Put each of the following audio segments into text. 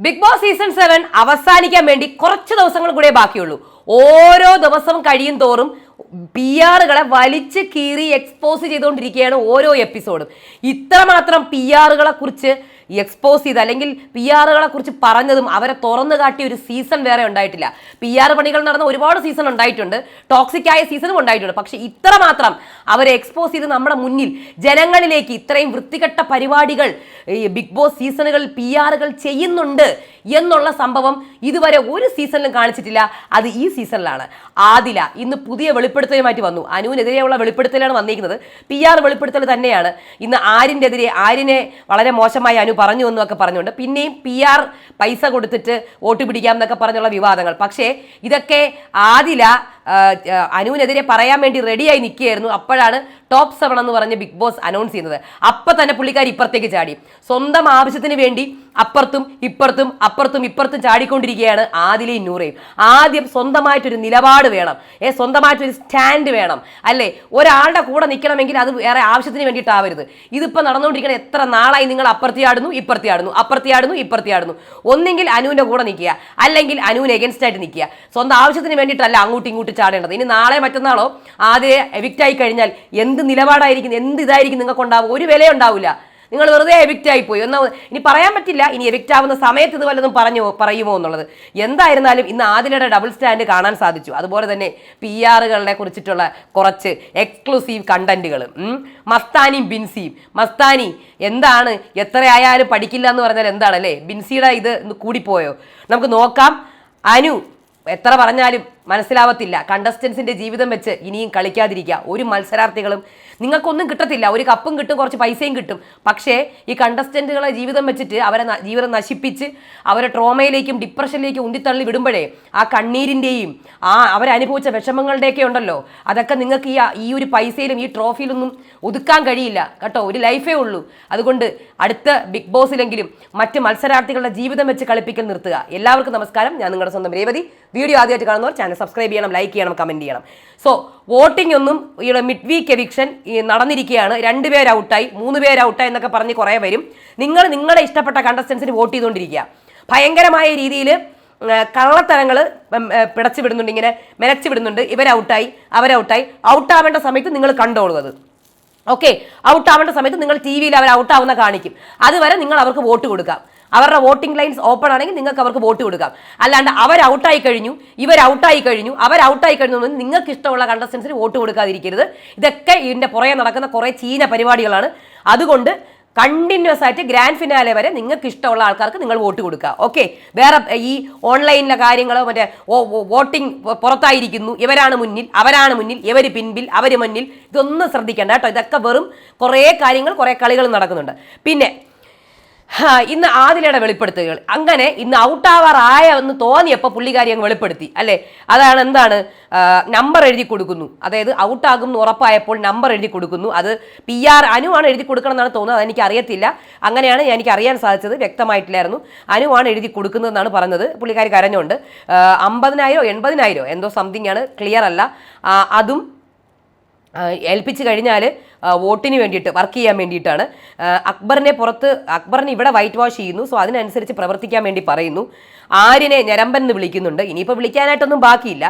Big boss season seven അവസാനിക്കാൻ വേണ്ടി കുറച്ച് ദിവസങ്ങൾ കൂടെ ബാക്കിയുള്ളൂ. ഓരോ ദിവസവും കഴിയും തോറും പി ആറുകളെ വലിച്ച് കീറി എക്സ്പോസ് ചെയ്തുകൊണ്ടിരിക്കുകയാണ് ഓരോ എപ്പിസോഡും ഇത്രമാത്രം പി ആറുകളെ കുറിച്ച് എക്സ്പോസ് ചെയ്ത് അല്ലെങ്കിൽ പി ആറുകളെ കുറിച്ച് പറഞ്ഞതും അവരെ തുറന്നു കാട്ടിയ ഒരു സീസൺ വേറെ ഉണ്ടായിട്ടില്ല. പി ആർ പണികൾ നടന്ന ഒരുപാട് സീസൺ ഉണ്ടായിട്ടുണ്ട്. ടോക്സിക് ആയ സീസണും ഉണ്ടായിട്ടുണ്ട്. പക്ഷെ ഇത്രമാത്രം അവരെ എക്സ്പോസ് ചെയ്ത് നമ്മുടെ മുന്നിൽ ജനങ്ങളിലേക്ക് ഇത്രയും വൃത്തികെട്ട പരിപാടികൾ ഈ ബിഗ് ബോസ് സീസണുകൾ പി ആറുകൾ ചെയ്യുന്നുണ്ട് എന്നുള്ള സംഭവം ഇതുവരെ ഒരു സീസണിലും കാണിച്ചിട്ടില്ല. അത് ഈ സീസണിലാണ്. ആദില ഇന്ന് പുതിയ വെളിപ്പെടുത്തലുമായിട്ട് വന്നു. അനുവിനെതിരെയുള്ള വെളിപ്പെടുത്തലാണ് വന്നിരിക്കുന്നത്. പി ആർ വെളിപ്പെടുത്തൽ തന്നെയാണ്. ഇന്ന് ആരിന്റെ എതിരെ ആരിനെ വളരെ മോശമായി അനു പറഞ്ഞു എന്നൊക്കെ പറഞ്ഞുകൊണ്ട് പിന്നെയും പി ആർ പൈസ കൊടുത്തിട്ട് വോട്ട് പിടിക്കാം എന്നൊക്കെ പറഞ്ഞുള്ള വിവാദങ്ങൾ. പക്ഷേ ഇതൊക്കെ ആദില അനുവിനെതിരെ പറയാൻ വേണ്ടി റെഡിയായി നിൽക്കുകയായിരുന്നു. അപ്പോഴാണ് ടോപ്പ് സെവൻ എന്ന് പറഞ്ഞ് ബിഗ് ബോസ് അനൗൺസ് ചെയ്യുന്നത്. അപ്പം തന്നെ പുള്ളിക്കാരി ഇപ്പുറത്തേക്ക് ചാടി. സ്വന്തം ആവശ്യത്തിന് വേണ്ടി അപ്പുറത്തും ഇപ്പുറത്തും അപ്പുറത്തും ഇപ്പുറത്തും ചാടിക്കൊണ്ടിരിക്കുകയാണ് ആദിലയും നൂറയും. ആദ്യം സ്വന്തമായിട്ടൊരു നിലപാട് വേണം. ഏ സ്വന്തമായിട്ടൊരു സ്റ്റാൻഡ് വേണം. അല്ലേ? ഒരാളുടെ കൂടെ നിൽക്കണമെങ്കിൽ അത് വേറെ ആവശ്യത്തിന് വേണ്ടിയിട്ടാവരുത്. ഇതിപ്പോൾ നടന്നുകൊണ്ടിരിക്കുന്ന എത്ര നാളായി നിങ്ങൾ അപ്പുറത്തിയാടുന്നു ഇപ്പുറത്തിയാടുന്നു അപ്പുറത്തിയാടുന്നു ഇപ്പുറത്തിയാടുന്നു ഒന്നെങ്കിൽ അനുവിന്റെ കൂടെ നിൽക്കുക. അല്ലെങ്കിൽ അനുവിന് എഗൻസ്റ്റ് ആയിട്ട് നിൽക്കുക. സ്വന്തം ആവശ്യത്തിന് വേണ്ടിയിട്ടല്ല അങ്ങോട്ടും ഇങ്ങോട്ടും ചാടേണ്ടത്. ഇനി നാളെ മറ്റന്നാളോ ആദ്യം എവിക്റ്റ് ആയി കഴിഞ്ഞാൽ എന്ത് നിലപാടായിരിക്കും എന്ത് ഇതായിരിക്കും നിങ്ങൾക്ക് ഉണ്ടാവും ഒരു വില ഉണ്ടാവില്ല. നിങ്ങൾ വെറുതെ എവിക്റ്റ് ആയിപ്പോയി. പോയി ഒന്നാ ഇനി പറയാൻ പറ്റില്ല. ഇനി എവിക്റ്റ് ആവുന്ന സമയത്ത് ഇത് വല്ലതും പറഞ്ഞു പറയുമോ എന്നുള്ളത്. എന്തായിരുന്നാലും ഇന്ന് ആദിലയുടെ ഡബിൾ സ്റ്റാൻഡ് കാണാൻ സാധിച്ചു. അതുപോലെ തന്നെ പി ആറുകളെ കുറിച്ചിട്ടുള്ള കുറച്ച് എക്സ്ക്ലൂസീവ് കണ്ടന്റുകൾ മസ്താനിയും ബിൻസിയും. മസ്താനി എന്താണ്? എത്രയായാലും പഠിക്കില്ല എന്ന് പറഞ്ഞാൽ എന്താണ്? അല്ലേ? ബിൻസിയുടെ ഇത് കൂടിപ്പോയോ? നമുക്ക് നോക്കാം. അനു എത്ര പറഞ്ഞാലും മനസ്സിലാവത്തില്ല. കണ്ടസ്റ്റൻസിന്റെ ജീവിതം വെച്ച് ഇനിയും കളിക്കാതിരിക്കുക. ഒരു മത്സരാർത്ഥികളും നിങ്ങൾക്കൊന്നും കിട്ടത്തില്ല. ഒരു കപ്പും കിട്ടും കുറച്ച് പൈസയും കിട്ടും. പക്ഷേ ഈ കണ്ടസ്റ്റന്റുകളെ ജീവിതം വെച്ചിട്ട് അവരെ ജീവിതം നശിപ്പിച്ച് അവരെ ട്രോമയിലേക്കും ഡിപ്രഷനിലേക്കും ഉന്തിത്തള്ളി വിടുമ്പോഴേ ആ കണ്ണീരിന്റെയും ആ അവരനുഭവിച്ച വിഷമങ്ങളുടെയൊക്കെ ഉണ്ടല്ലോ. അതൊക്കെ നിങ്ങൾക്ക് ഈ ഈ ഒരു പൈസയിലും ഈ ട്രോഫിയിലൊന്നും ഒതുക്കാൻ കഴിയില്ല. കേട്ടോ ഒരു ലൈഫേ ഉള്ളൂ. അതുകൊണ്ട് അടുത്ത ബിഗ് ബോസിലെങ്കിലും മറ്റ് മത്സരാർത്ഥികളുടെ ജീവിതം വെച്ച് കളിപ്പിക്കൽ നിർത്തുക. എല്ലാവർക്കും നമസ്കാരം. ഞാൻ നിങ്ങളുടെ സ്വന്തം രേവതി. വീഡിയോ ആദ്യമായിട്ട് കാണുന്നവർ ചാനൽ സബ്സ്ക്രൈബ് ചെയ്യണം ലൈക്ക് ചെയ്യണം കമന്റ് ചെയ്യണം. സോ വോട്ടിംഗ് ഒന്നും ഈ മിഡ് വീക്ക് എവിക്ഷൻ നടന്നിരിക്കുകയാണ്. രണ്ട് പേര് ഔട്ടായി മൂന്ന് പേര് ഔട്ടായി എന്നൊക്കെ പറഞ്ഞ് കുറേ വരും. നിങ്ങൾ നിങ്ങളുടെ ഇഷ്ടപ്പെട്ട കണ്ടസ്റ്റൻസിന് വോട്ട് ചെയ്തുകൊണ്ടിരിക്കുക. ഭയങ്കരമായ രീതിയിൽ കള്ളത്തരങ്ങൾ പിടച്ചു വിടുന്നുണ്ട് ഇങ്ങനെ മെനച്ചു വിടുന്നുണ്ട്. ഇവർ ഔട്ടായി അവരൗട്ടായി ഔട്ടാവേണ്ട സമയത്ത് നിങ്ങൾ കണ്ടോളൂ അത്. ഓക്കെ ഔട്ടാവേണ്ട സമയത്ത് നിങ്ങൾ ടി വിയിൽ അവർ ഔട്ടാവുന്ന കാണിക്കും. അതുവരെ നിങ്ങൾ അവർക്ക് വോട്ട് കൊടുക്കാം. അവരുടെ വോട്ടിംഗ് ലൈൻസ് ഓപ്പൺ ആണെങ്കിൽ നിങ്ങൾക്ക് അവർക്ക് വോട്ട് കൊടുക്കാം. അല്ലാണ്ട് അവർ ഔട്ടായി കഴിഞ്ഞു ഇവർ ഔട്ടായി കഴിഞ്ഞു അവർ ഔട്ടായി കഴിഞ്ഞു നിങ്ങൾക്ക് ഇഷ്ടമുള്ള കണ്ടസ്റ്റൻസിന് വോട്ട് കൊടുക്കാതിരിക്കരുത്. ഇതൊക്കെ ഇതിന്റെ പുറകെ നടക്കുന്ന കുറേ ചീന പരിപാടികളാണ്. അതുകൊണ്ട് കണ്ടിന്യൂസ് ആയിട്ട് ഗ്രാൻഡ് ഫിനാലെ വരെ നിങ്ങൾക്ക് ഇഷ്ടമുള്ള ആൾക്കാർക്ക് നിങ്ങൾ വോട്ട് കൊടുക്കുക. ഓക്കെ വേറെ ഈ ഓൺലൈനിലെ കാര്യങ്ങളോ മറ്റേ വോട്ടിംഗ് പുറത്തായിരിക്കുന്നു ഇവരാണ് മുന്നിൽ അവരാണ് മുന്നിൽ ഇവർ പിൻപിൽ അവർ മുന്നിൽ ഇതൊന്നും ശ്രദ്ധിക്കേണ്ട കേട്ടോ. ഇതൊക്കെ വെറും കുറേ കാര്യങ്ങൾ കുറേ കളികൾ നടക്കുന്നുണ്ട്. പിന്നെ ഇന്ന് ആദിലയുടെ വെളിപ്പെടുത്തുകൾ. അങ്ങനെ ഇന്ന് ഔട്ടാവാറായ എന്ന് തോന്നിയപ്പോൾ പുള്ളിക്കാരി അങ്ങ് വെളിപ്പെടുത്തി അല്ലേ? അതാണ് എന്താണ് നമ്പർ എഴുതി കൊടുക്കുന്നു. അതായത് ഔട്ടാകും എന്ന് ഉറപ്പായപ്പോൾ നമ്പർ എഴുതി കൊടുക്കുന്നു. അത് പി ആർ അനുവാണ് എഴുതി കൊടുക്കണം എന്നാണ് തോന്നുന്നത് അതെനിക്ക് അറിയത്തില്ല. അങ്ങനെയാണ് എനിക്ക് അറിയാൻ സാധിച്ചത് വ്യക്തമായിട്ടില്ലായിരുന്നു. അനുവാണ് എഴുതി കൊടുക്കുന്നതെന്നാണ് പറഞ്ഞത്. പുള്ളിക്കാരി കരഞ്ഞുകൊണ്ട് അമ്പതിനായിരോ എൺപതിനായിരോ എന്തോ സംതിങ് ആണ് ക്ലിയർ അല്ല. അതും ഏൽപ്പിച്ച് കഴിഞ്ഞാൽ വോട്ടിന് വേണ്ടിയിട്ട് വർക്ക് ചെയ്യാൻ വേണ്ടിയിട്ടാണ്. അക്ബറിനെ പുറത്ത് അക്ബറിനെ ഇവിടെ വൈറ്റ് വാഷ് ചെയ്യുന്നു. സോ അതിനനുസരിച്ച് പ്രവർത്തിക്കാൻ വേണ്ടി പറയുന്നു. ആര്യനെ ഞരമ്പൻ എന്ന് വിളിക്കുന്നുണ്ട്. ഇനിയിപ്പോൾ വിളിക്കാനായിട്ടൊന്നും ബാക്കിയില്ല.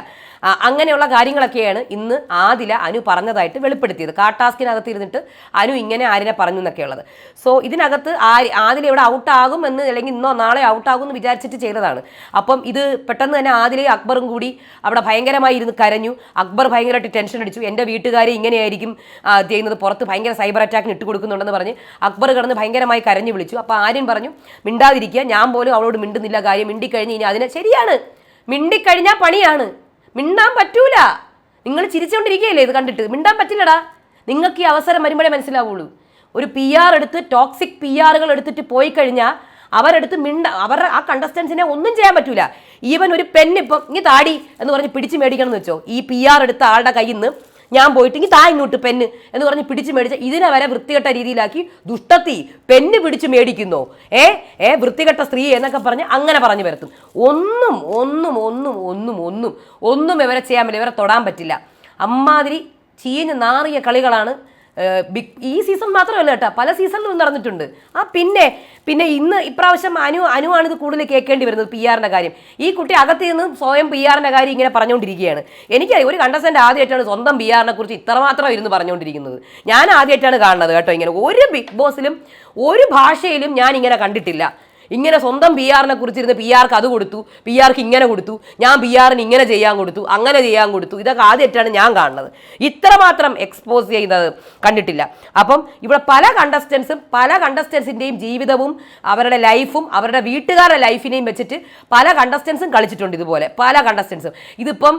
അങ്ങനെയുള്ള കാര്യങ്ങളൊക്കെയാണ് ഇന്ന് ആദില അനു പറഞ്ഞതായിട്ട് വെളിപ്പെടുത്തിയത്. കാട്ടാസ്കിനകത്ത് ഇരുന്നിട്ട് അനു ഇങ്ങനെ ആരിനെ പറഞ്ഞു എന്നൊക്കെയുള്ളത് സോ ഇതിനകത്ത് ആര് ആദില ഇവിടെ ഔട്ടാകും എന്ന് അല്ലെങ്കിൽ ഇന്നോ നാളെ ഔട്ടാകും എന്ന് വിചാരിച്ചിട്ട് ചെയ്തതാണ്. അപ്പം ഇത് പെട്ടെന്ന് തന്നെ ആദിലയും അക്ബറും കൂടി അവിടെ ഭയങ്കരമായി ഇരുന്ന് കരഞ്ഞു. അക്ബർ ഭയങ്കരമായിട്ട് ടെൻഷൻ അടിച്ചു. എന്റെ വീട്ടുകാരെ ഇങ്ങനെയായിരിക്കും ചെയ്യുന്നത്. പുറത്ത് ഭയങ്കര സൈബർ അറ്റാക്കിന് ഇട്ട് കൊടുക്കുന്നുണ്ടെന്ന് പറഞ്ഞ് അക്ബർ കടന്ന് ഭയങ്കരമായി കരഞ്ഞു വിളിച്ചു. അപ്പോൾ ആര്യൻ പറഞ്ഞു മിണ്ടാതിരിക്കുക. ഞാൻ പോലും അവളോട് മിണ്ടുന്നില്ല കാര്യം. മിണ്ടിക്കഴിഞ്ഞ് ഇനി അതിനെ ശരിയാണ്. മിണ്ടിക്കഴിഞ്ഞാൽ പണിയാണ്. മിണ്ടാൻ പറ്റൂല. നിങ്ങൾ ചിരിച്ചുകൊണ്ടിരിക്കുകയല്ലേ ഇത് കണ്ടിട്ട്? മിണ്ടാൻ പറ്റില്ലടാ. നിങ്ങൾക്ക് ഈ അവസരം വരുമ്പോഴേ മനസ്സിലാവുള്ളൂ. ഒരു പി ആർ എടുത്ത് ടോക്സിക് പി ആറുകൾ എടുത്തിട്ട് പോയി കഴിഞ്ഞാൽ അവരെടുത്ത് മിണ്ട അവരുടെ ആ കണ്ടസ്റ്റൻസിനെ ഒന്നും ചെയ്യാൻ പറ്റൂല. ഈവൻ ഒരു പെണ്ണിപ്പം ഇനി താടി എന്ന് പറഞ്ഞ് പിടിച്ച് മേടിക്കണം എന്ന് വെച്ചോ. ഈ പി ആർ എടുത്ത ആളുടെ കയ്യിൽ നിന്ന് ഞാൻ പോയിട്ട് ഇനി താ ഇങ്ങോട്ട് പെണ്ണ് എന്ന് പറഞ്ഞ് പിടിച്ച് മേടിച്ച ഇതിനെ വരെ വൃത്തികെട്ട രീതിയിലാക്കി ദുഷ്ടത്തി പെണ്ണ് പിടിച്ച് മേടിക്കുന്നു. ഏ? ഏ? വൃത്തികെട്ട സ്ത്രീ എന്നൊക്കെ പറഞ്ഞ് അങ്ങനെ പറഞ്ഞു വരുത്തും ഒന്നും ഒന്നും ഒന്നും ഒന്നും ഒന്നും ഒന്നും ഇവരെ ചെയ്യാൻ പറ്റില്ല. ഇവരെ തൊടാൻ പറ്റില്ല. അമ്മാതിരി ചീഞ്ഞ് നാറിയ കളികളാണ് ബിഗ് ഈ സീസൺ മാത്രമല്ല കേട്ടോ പല സീസണിലും നടന്നിട്ടുണ്ട്. ആ പിന്നെ പിന്നെ ഇന്ന് ഇപ്രാവശ്യം അനു അനുവാണ് ഇത് കൂടുതൽ കേൾക്കേണ്ടി വരുന്നത് പി ആറിന്റെ കാര്യം. ഈ കുട്ടി അകത്ത് നിന്ന് സ്വയം പി ആറിന്റെ കാര്യം ഇങ്ങനെ പറഞ്ഞുകൊണ്ടിരിക്കുകയാണ്. എനിക്കറിയാം ഒരു കണ്ടസ്റ്റന്റ് ആദ്യമായിട്ടാണ് സ്വന്തം പി ആറിനെ കുറിച്ച് ഇത്രമാത്രം ഇരുന്ന് പറഞ്ഞുകൊണ്ടിരിക്കുന്നത്. ഞാൻ ആദ്യമായിട്ടാണ് കാണുന്നത് കേട്ടോ ഇങ്ങനെ. ഒരു ബിഗ് ബോസിലും ഒരു ഭാഷയിലും ഞാൻ ഇങ്ങനെ കണ്ടിട്ടില്ല. ഇങ്ങനെ സ്വന്തം പി ആറിനെ കുറിച്ചിരുന്ന് പി ആർക്ക് അത് കൊടുത്തു പി ആർക്ക് ഇങ്ങനെ കൊടുത്തു ഞാൻ പി ആറിന് ഇങ്ങനെ ചെയ്യാൻ കൊടുത്തു അങ്ങനെ ചെയ്യാൻ കൊടുത്തു ഇതൊക്കെ ആദ്യമായിട്ടാണ് ഞാൻ കാണുന്നത്. ഇത്രമാത്രം എക്സ്പോസ് ചെയ്യുന്നത് കണ്ടിട്ടില്ല. അപ്പം ഇവിടെ പല കണ്ടസ്റ്റൻസും പല കണ്ടസ്റ്റൻസിന്റെയും ജീവിതവും അവരുടെ ലൈഫും അവരുടെ വീട്ടുകാരുടെ ലൈഫിനെയും വെച്ചിട്ട് പല കണ്ടസ്റ്റൻസും കളിച്ചിട്ടുണ്ട് ഇതുപോലെ. പല കണ്ടസ്റ്റൻസും ഇതിപ്പം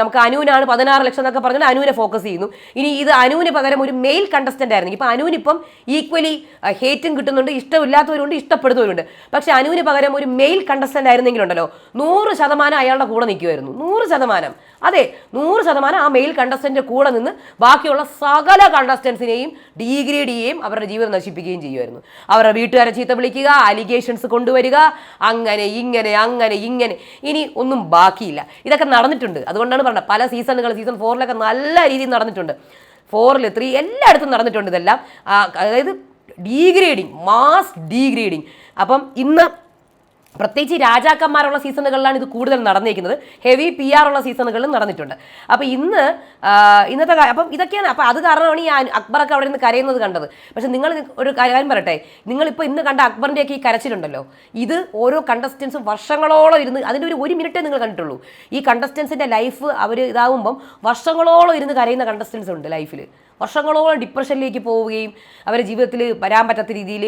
നമുക്ക് അനുവിനാണ് പതിനാറ് ലക്ഷം എന്നൊക്കെ പറഞ്ഞാൽ അനുവിനെ ഫോക്കസ് ചെയ്യുന്നു. ഇനി ഇത് അനുവിന് പകരം ഒരു മെയിൽ കണ്ടസ്റ്റന്റ് ആയിരുന്നു. ഇപ്പം അനുവിനിപ്പം ഈക്വലി ഹേറ്റും കിട്ടുന്നുണ്ട് ഇഷ്ടമില്ലാത്തവരുണ്ട് ഇഷ്ടപ്പെടുന്നവരുണ്ട്. പക്ഷെ അനുവിന് പകരം ഒരു മെയിൽ കണ്ടസ്റ്റന്റ് ആയിരുന്നെങ്കിലുണ്ടല്ലോ. നൂറ് ശതമാനം അയാളുടെ കൂടെ നിൽക്കുമായിരുന്നു നൂറ് ശതമാനം. അതെ നൂറ് ശതമാനം ആ മെയിൽ കണ്ടസ്റ്റന്റിന്റെ കൂടെ നിന്ന് ബാക്കിയുള്ള സകല കണ്ടസ്റ്റൻസിനെയും ഡീഗ്രേഡ് ചെയ്യുകയും അവരുടെ ജീവിതം നശിപ്പിക്കുകയും ചെയ്യുമായിരുന്നു അവരുടെ വീട്ടുകാരെ ചീത്ത വിളിക്കുക അലിഗേഷൻസ് കൊണ്ടുവരിക അങ്ങനെ ഇങ്ങനെ അങ്ങനെ ഇങ്ങനെ. ഇനി ഒന്നും ബാക്കിയില്ല. ഇതൊക്കെ നടന്നിട്ടുണ്ട്. അതുകൊണ്ടാണ് പറഞ്ഞത് പല സീസണുകൾ സീസൺ ഫോറിലൊക്കെ നല്ല രീതിയിൽ നടന്നിട്ടുണ്ട്. ഫോറിൽ ത്രീ എല്ലായിടത്തും നടന്നിട്ടുണ്ട് ഇതെല്ലാം. അതായത് ഡീഗ്രേഡിങ് മാസ് ഡീഗ്രേഡിങ്. അപ്പം ഇന്ന് പ്രത്യേകിച്ച് രാജാക്കന്മാരുള്ള സീസണുകളിലാണ് ഇത് കൂടുതൽ നടന്നിരിക്കുന്നത് ഹെവി പി ആർ ഉള്ള സീസണുകളിലും നടന്നിട്ടുണ്ട്. അപ്പോൾ ഇന്ന് ഇന്നത്തെ അപ്പം ഇതൊക്കെയാണ് അപ്പോൾ അത് കാരണമാണ് ഈ അക്ബറൊക്കെ അവിടെ നിന്ന് കരയുന്നത് കണ്ടത്. പക്ഷെ നിങ്ങൾ ഒരു കാര്യം പറയട്ടെ നിങ്ങളിപ്പോൾ ഇന്ന് കണ്ട അക്ബറിന്റെയൊക്കെ ഈ കരച്ചിലുണ്ടല്ലോ ഇത് ഓരോ കണ്ടസ്റ്റൻസും വർഷങ്ങളോളം ഇരുന്ന് അതിന്റെ ഒരു ഒരു മിനിറ്റേ നിങ്ങൾ കണ്ടിട്ടുള്ളൂ. ഈ കണ്ടസ്റ്റൻസിന്റെ ലൈഫ് അവർ ഇതാവുമ്പം വർഷങ്ങളോളം ഇരുന്ന് കരയുന്ന കണ്ടസ്റ്റൻസ് ഉണ്ട് ലൈഫിൽ വർഷങ്ങളോളം ഡിപ്രഷനിലേക്ക് പോവുകയും അവരെ ജീവിതത്തിൽ വരാൻ പറ്റാത്ത രീതിയിൽ